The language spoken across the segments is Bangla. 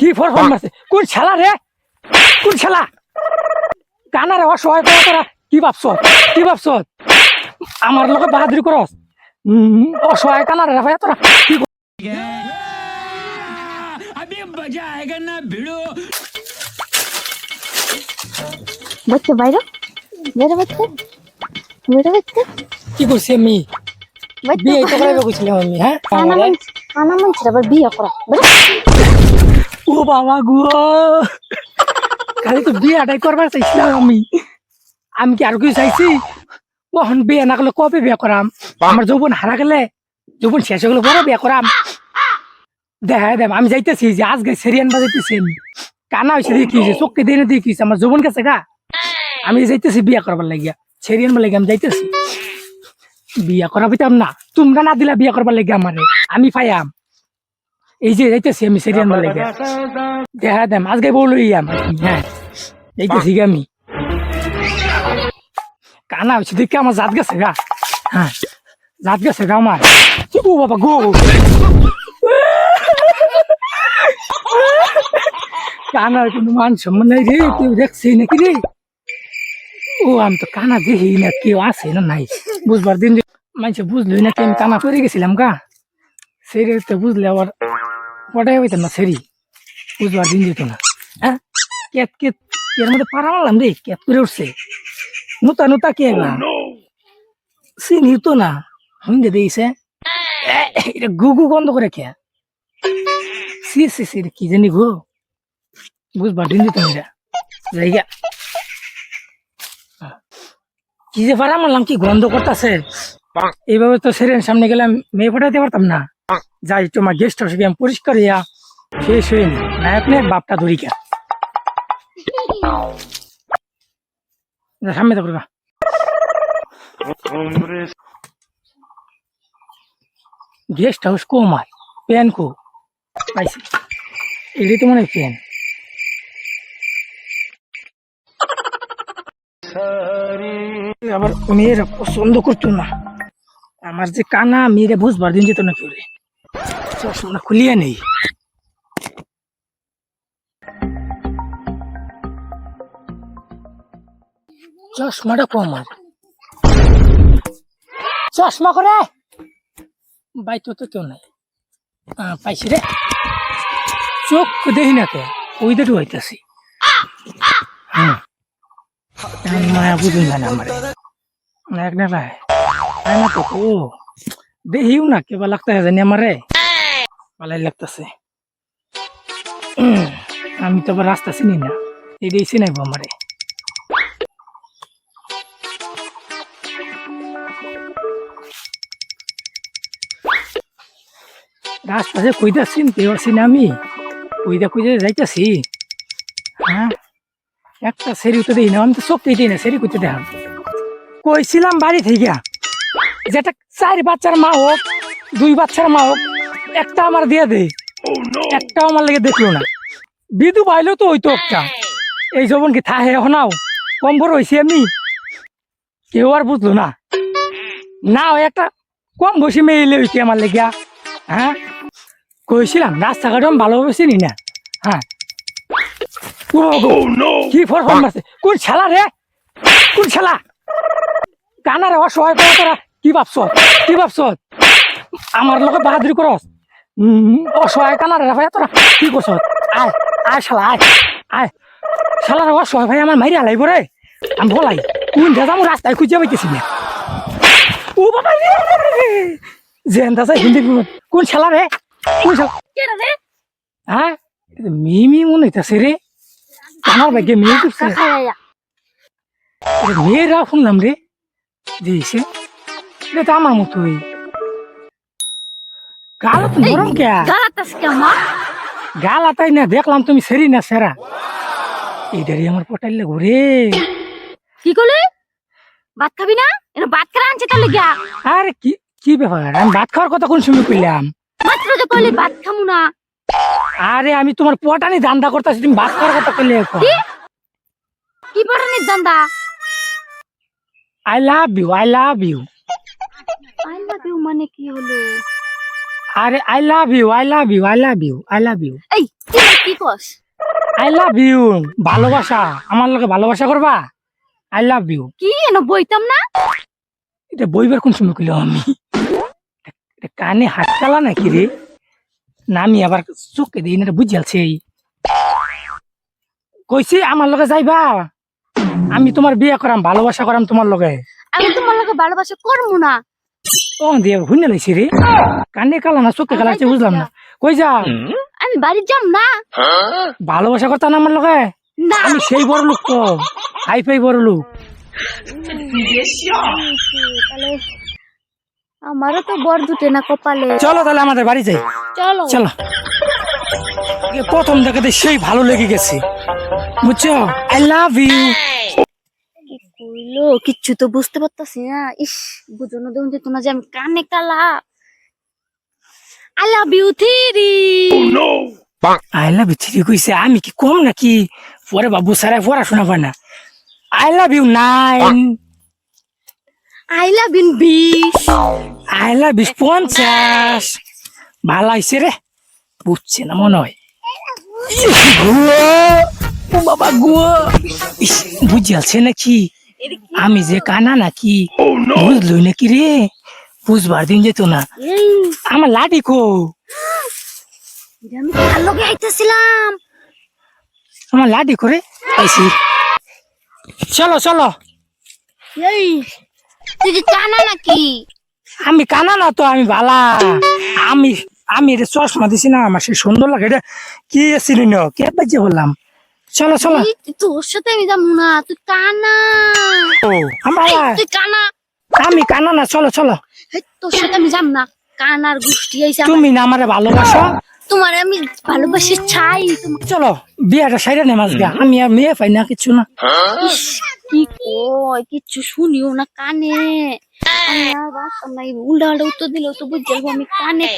কি ফর ফর মারছে কোন শালা রে? কোন শালা কানারে অসহায় করা করা কি ভাবছ? কি ভাবছ? আমার লোকে বাহাদুরি করস? অসহায় কানারে রে ভাই তোরা কি কর- বাচ্চা বাইরে বাইরে বাচ্চা বাইরে বাচ্চা কি করছি আমি বিয়ে তো করাইবে কইছিলাম আমি হ্যাঁ? মান বিয়ে করা। বাবা গো খালি তো বিয়েটাই করবার চাইছিলাম আমি। আমি কি আর কিছু চাইছি? ওহন বিয়ে না করলে কবে বিয়ে করাম? আমার যৌবন হারা গেলে যৌবন শেষ হয়ে গেলে বড় বিয়ে করাম। দেখা দেখ আমি যাইতেছি যে আজকে সেরিয়ান বাজাইতেছি আমি। কানা হয়েছে দিয়ে কি হয়েছে চোখকে দিয়ে দিয়ে কি আমার যৌবন গেছে গা। আমি যাইতেছি বিয়ে করবার লাগিয়া। সেরিয়ান লাগিয়া আমি যাইতেছি। বিয়া করা পাইতাম না। তোমরা না দিলা বিয়া করবার লাগিয়া আমারে। আমি পাইয়াম এই যে যাইতেছি আমি সেরিয়ান লাগিয়া দেখা দেম আজকে বলো ইয়াম হ্যাঁ যাইতেছি গে আমি কানা হচ্ছে দেখে আমার জাত গেছে গা হ্যাঁ জাত গেছে গা আমার ও বাবা গো কানার কোনো মান সম্মান নাই রে কেউ দেখছি নাকি রে ও আমি তো কানা দেখি না কেউ আছে না নাই বুঝবার দিন মানুষে বুঝলই না কি আমি কানা পড়ে গেছিলাম গা সেরে তো বুঝলে আবার পটাই হইতাম না সেরি। বুঝবার দিন যেত না। হ্যাঁ? কেত কেত এর মধ্যে পারা মারলাম রে কেত করে উঠছে। নুতা নুতা কে গা চিনি তো না। হুঙ্গে দিয়েছে এটা গুগু গন্ধ করে খেয়া সি সি সি কি জানি গো? বুঝবার দিন যেত না জায়গা। কি যে পারা মারলাম কি গন্ধ করতেছে। এইভাবে তো সেরেন সামনে গেলাম মেয়ে ফোটাইতে পারতাম না। যাই, তোমার গেস্ট হাউসে গিয়ে পরিষ্কার ইয়া শেষ হয়ে নি নায়ক নে বাপটা ধরিকা সামনে তো করবা গেস্ট হাউস কো মার পেন কো? পাইছি। এটাই তো মনে পেন আবার মেয়েরা পছন্দ করতো না। আমার যে কানা মেয়েরা বুঝবার দিন যেত না কেউ রে চশমা খুলিয়ে নেই। চশমাটা কম আর চশমা করে? বাই তো তো কেউ নাই। পাইছি রে। চোখ দেখি না কে? ওই দুটো হইতাছি। মায়া বুঝুন না আমার। এক না তো দেখিও না কেবা লাগতে জানি আমারে। পালাই লাগতেছে। আমি তো রাস্তা চিনি না। এটাই চিনাইব আমারে। রাস্তা যে কইতা চিনতে পারছি না আমি। কইতা কইতে যাইতাছি। হ্যাঁ? একটা সেরি তো দেখি না, আমি তো চোখ দিই না, সেরি করতে দেখাম। কইছিলাম বাড়ি থেকে যেটা চার বাচ্চার মা হোক, দুই বাচ্চার মা হোক একটা আমার দিয়ে দে। একটা আমার লেগে দেখল না। বিদু পাইলেও তো হইতো একটা। এই যখন কি থাহে হনাও কম বড় হয়েছি আমি। কেউ আর বুঝলো না। না একটা কম বসে মেয়ে হইছে আমার লেগিয়া। হ্যাঁ? কইছিলাম রাস্তাঘাট আমি ভালোভাবে চিনি না। হ্যাঁ? কি ফর ফর মারছে। কোন শালা রে? কোন শালা? কানারে অসহায় করা কি ভাবছ? কি ভাবছ? আমার লোকে বাহাদুরি করস? অসহায় কানারে রে ভাই তোরা কি করছ? আয় আয় শালা আয় আয়। শালা রে অসহায় ভাই আমার মাইরে আলাইব রে। আমি বলাই কোন দাদা আমার রাস্তায় খুঁজে পাইতেছি না। ও বাবা রে জেন্তা হিন্দি কোন শালা রে? কোন শালা? হ্যাঁ মিমি মনে হইতাছে রে। আমার ভাগ্যে মেয়ে করছে। কাকা আয়া এটা মেয়েরা শুনলাম রে। দিয়েছে এটা তো আমার মতোই। গাল তো নরম কে? গালাতাস কেমন গাল আতাই না দেখলাম তুমি সেরি না সেরা। এইটারই আমার পটাইলে ঘুরে কি করলি? ভাত খাবি না? এনে ভাত আনছে তাহলে গিয়া। আরে কি কি ব্যাপার? আমি ভাত খাওয়ার কথা কোন সময় কইলাম? মাত্র যে কইলি ভাত খামু না। আরে আমি তোমার পটানি ধান্দা করতেছি তুমি ভাত খাওয়ার কথা কইলে এখন। কি? পরানির দান্দা I love you I love you I love you মানে কি হলো? আরে I love you I love you I love you I love you এই কস? আই লাভ ইউ ভালোবাসা আমার লোকে ভালোবাসা করবা? আই লাভ ইউ কি এন বইতাম না? এটা বইবার কোন সময় কইলাম আমি? এটা কানে হাত কালা নাকি রে? না আমি আবার চোখে দিই না এটা বুঝে আলছি কইছি আমার লগে যাইবা? আমি তোমার বিয়ে করাম ভালোবাসা করাম তোমার লগে আমি তোমার লগে ভালোবাসা করব না। ও দিয়ে হুইনে লাইছি রে। কানে কালা না চোখে কালা আছে বুঝলাম না। কই যা? আমি বাড়ি যাম না। ভালোবাসা করতা না আমার লগে? আমি সেই বড় লোক তো। হাই ফাই বড় লোক। তাহলে আমারও তো বর দুটে না কপালে। চলো তাহলে আমাদের বাড়ি যাই। চলো। চলো। এ প্রথম দেখাতে সেই ভালো লেগে গেছে। বুঝছ? আই লাভ ইউ কি কিচ্ছু তো বুঝতে পারতাছি না। ইস বুঝনো দেউন যে তোমার যে আমি কানে কালা। I love you three I love you ঠিক কইছে আমি কি কম নাকি? পরে বাবু সারা পড়াশোনা করে না। I love you nine I love you বিশ। আই লাভ ইউ পঞ্চাশ। ভালো হয়েছে রে। বুঝছে না মনে হয়। বাবা গো ইস, বুঝে আছে নাকি? আমি যে কানা নাকি? বুঝলই নাকি রে? বুঝবার দিন যেত না। আমার লাঠি কো আমি কার লগে আইতেছিলাম। আমার লাঠি করে আইসি চলো চলো। এই তুই কি কানা নাকি? আমি কানা না তো আমি বালা। আমি আমি এটা চশমা দিছি না আমার সে সুন্দর লাগে এটা কি না কে বাজে বললাম চলো চলো। তোর সাথে আমি যাব না তুই কানা। ও আমার তুই কানা। আমি কানা না চলো চলো। তোর সাথে আমি যাব না। কানার গোষ্ঠী আইসা তুমি না আমার ভালোবাসো? তোমার আমি ভালোবাসি চাই তোমার চলো বিয়াটা সাইডে নে মাছ গা আমি আর মেয়ে পাই না কিছু না। কি কয় কিচ্ছু শুনিও না কানে। উল্টা উল্টা উত্তর দিলেও তো বুঝ যাব আমি কানে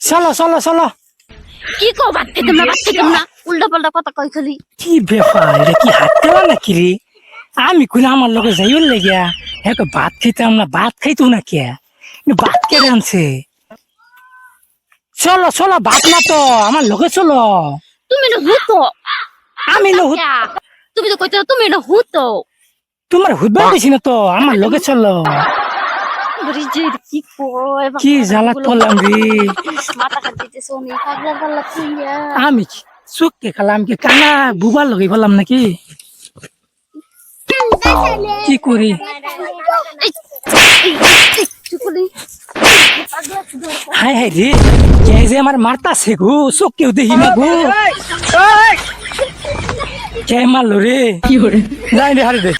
চলো চলো চলো। কি কো বাদ খেতাম না বাদ খেতাম না উল্টা পাল্টা কথা কই খালি? কি ব্যাপার? এটা কি হাত দেওয়া নাকি রে? আমি কোন আমার লোকে যাইও লেগিয়া। হ্যাঁ ভাত খাইতাম না ভাত খাইতো না কে ভাত কে আনছে? চলো চলো ভাত না তো আমার লোকে চলো। তুমি না হুতো আমি লো তুমি তো কইতে তুমি না হুতো তোমার হুদবা দিছি না তো আমার লোকে চলো। কি করলাম রে? আমি চোখকে খালাম কি? কানা বুবার লগে বললাম নাকি? কি করি। হাই হাই রে কে যে আমার মারতাছে গো? চোখ কেউ দেখি না গো। কে মারলো রে? কি করে যাই রে হারে দে।